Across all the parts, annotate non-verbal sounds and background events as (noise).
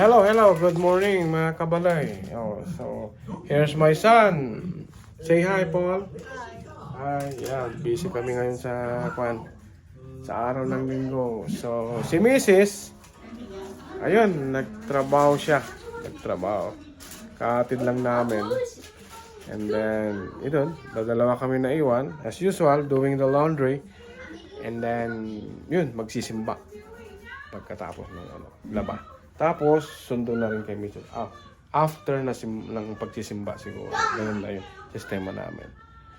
Hello, hello. Good morning, mga kabalay. Oh, so, here's my son. Say hi, Paul. Hi. Yan, busy kami ngayon sa kwan. Sa araw ng linggo. So, si Mrs. Ayun, nagtrabaho siya. Nagtrabaho. Kaatid lang namin. And then, ito, dadalawa kami na iwan. As usual, doing the laundry. And then, yun, magsisimba. Pagkatapos ng ano, laba. Tapos, sundo na rin kay Mitchell. Ah, after na sim ng pagsisimba siguro. Ganun na yung sistema namin.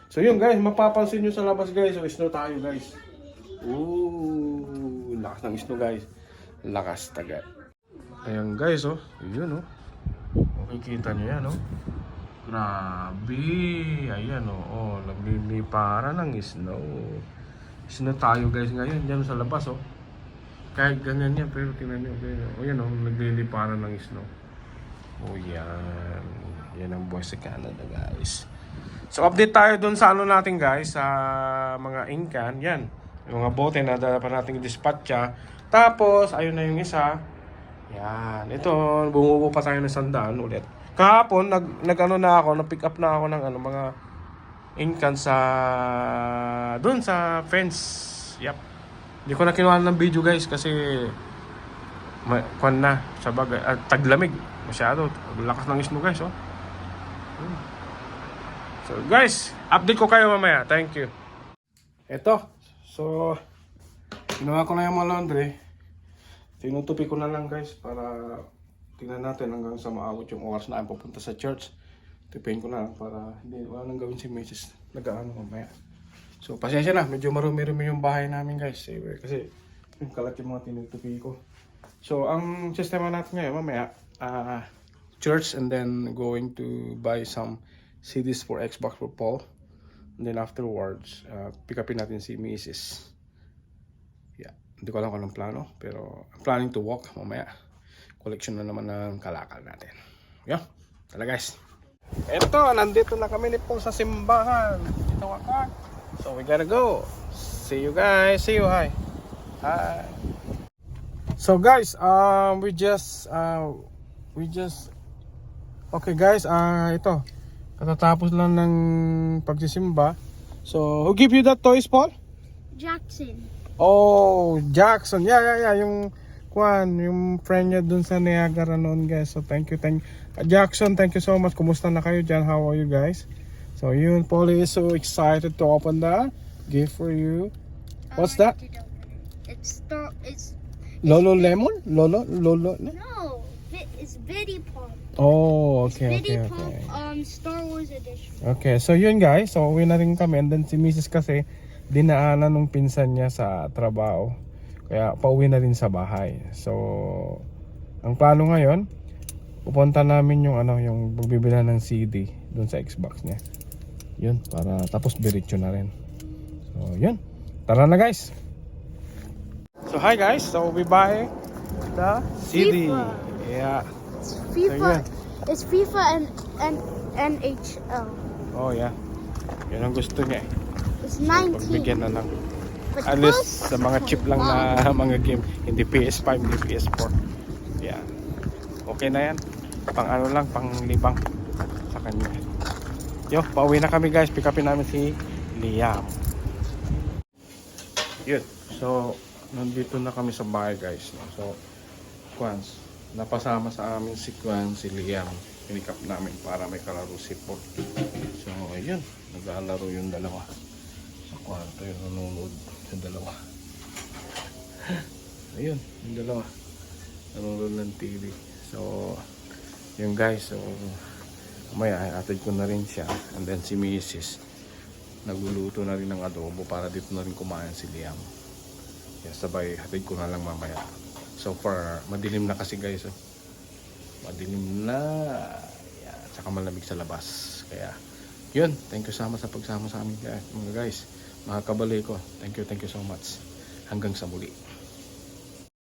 So yun guys, mapapansin nyo sa labas guys. So, snow tayo guys. Ooh, lakas ng snow guys. Lakas taga. Ayan guys, oh. Yun, oh. Makikita nyo yan, oh. Grabe. Ayan, oh. Oh, naglilipara ng snow. Snow tayo guys ngayon. Diyan sa labas, oh. Kahit ganyan yan, pero tingnan nyo. O yan, oh. Nagliliparan ng snow. Oh, yan. Yan ang buhay sa Canada, guys. So, update tayo dun sa ano natin, guys. Sa mga inkan. Yan. Yung mga bote na dala pa nating dispatcha. Tapos, ayun na yung isa. Yan. Ito, bumubo pa tayo ng sandaan ulit. Kahapon, nag, nag ano na ako, na-pick up na ako ng ano, mga inkan sa dun sa fence. Yep. Hindi ko na kinuha ng video guys kasi ma, kwan na sa bagay at taglamig masyado lakas ng snow guys oh. So guys update ko kayo mamaya. Thank you. Eto so ginawa ko na yung mga laundry. Tinutupi ko na lang guys para tingnan natin hanggang sa maabot yung oras na ako pupunta sa church. Tipin ko na lang para hindi wala nang gawin si Mrs. nag-ano mamaya So, pasensya na. Medyo marumi-rumi yung bahay namin, guys. Eh, Kasi, yung kalat yung mga tinutupi ko. So, ang sistema natin ngayon, mamaya, ah, church and then going to buy some CDs for Xbox for Paul. And then afterwards, uh, pick upin natin si Mrs. Yeah. Hindi ko alam kung anong plano. Pero, I'm planning to walk mamaya. Collection na naman ng kalakal natin. Yeah. Tala, guys. Eto, nandito na kami ni Paul sa simbahan. Dito ako. So we gotta go. See you guys. See you. Hi. Hi. So guys, um, we just, uh, we just, okay guys, uh, ito, katatapos lang ng pagsisimba. So, who give you that toys, Paul? Jackson. Oh, Jackson. Yeah, yeah, yeah. Yung, kwan, yung friend niya dun sa Niagara noon, guys. So, thank you, thank uh, Jackson, thank you so much. Kumusta na kayo dyan? How are you guys? So, yun, Polly is so excited to open the gift for you. What's that? It's star. It's Lolo Lemon? Lolo? Lolo? no. It's Viddy Pump. Oh, It's okay, Viddy okay, Pump. okay. Um, Star Wars edition. Okay, so yun guys. So, uwi na rin kami. And then si Mrs. kasi, dinaanan nung pinsan niya sa trabaho. Kaya, pauwi na rin sa bahay. So, ang plano ngayon, pupunta namin yung ano, yung bibila ng CD doon sa Xbox niya. Yun, para tapos diretso na rin. So, yun. Tara na guys. So, hi guys. So, we buy the CD. FIFA. Yeah. It's. FIFA. It's FIFA and and NHL. Oh, yeah. Yun ang gusto niya eh. It's Pagbigyan 19. na lang. But At least sa mga chip lang na (laughs) mga game, hindi PS5, hindi PS4. Yeah. Okay na yan. Pang ano lang, pang libang sa kanya. Yo, pauwi na kami guys. Pick upin namin si Liam. Yun. So, nandito na kami sa bahay guys. So, Kwans, napasama sa amin si Kwan, si Liam. Pick up namin para may kalaro si Paul. So, ayun. Naglalaro yung dalawa sa kwarto yung nanonood yung dalawa (laughs) ayun yung dalawa nanonood ng TV so yung guys so umaya atid ko na rin siya and then si Mrs nagluluto na rin ng adobo para dito na rin kumain si Liam yan sabay hatid ko na lang mamaya so far madilim na kasi guys oh. madilim na yan, tsaka malamig sa labas kaya yun, thank you much sa pagsama sa amin guys, mga guys, mga kabalay ko. Thank you, thank you so much. Hanggang sa muli.